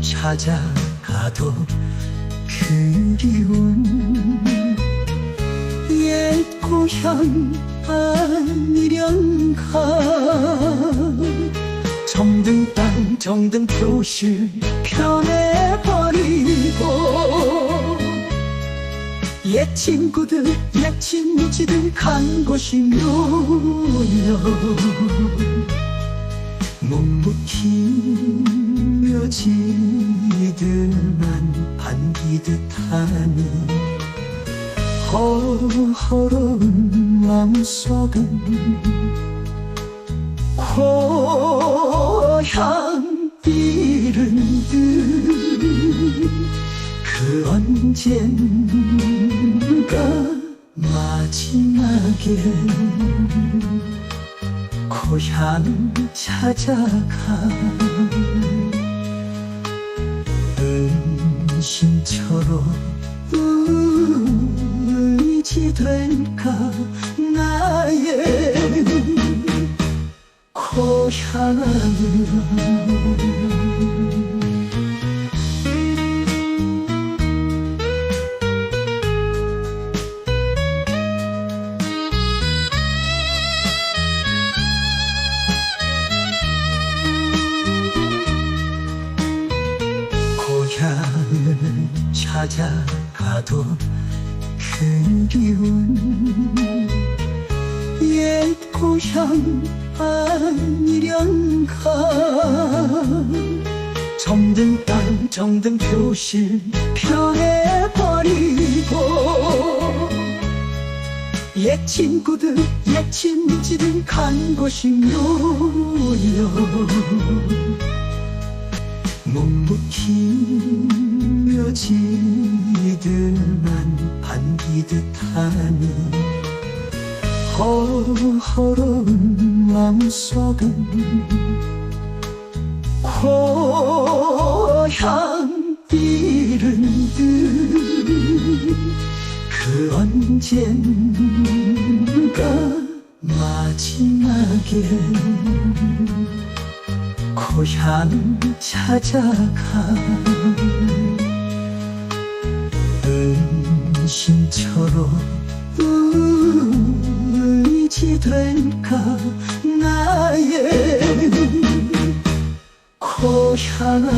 찾아가도 그리운 옛 고향 아니련가. 정든 땅 정든 표실 변해버리고 옛 친구들 옛 친지들 간 곳이 묘여. 묵묵히 묘지들만 반기듯 하는 허허로운 마음속은 고향 이른 듯그 언젠가 마지막에 고향 찾아가 은신처로 의지될까? 나의 고향 고향을 찾아가도 그리운. 옛 고향 아니련가. 정든 땅 정든 표실 변해버리고. 옛 친구들 옛 친지들 간 곳이 묘여 묘지들만 반기듯 하는 허허로운 마음속은 고향 이른 듯그 언젠가 마지막에 고향 찾아가 은신처로 의지 될까? 나의 고향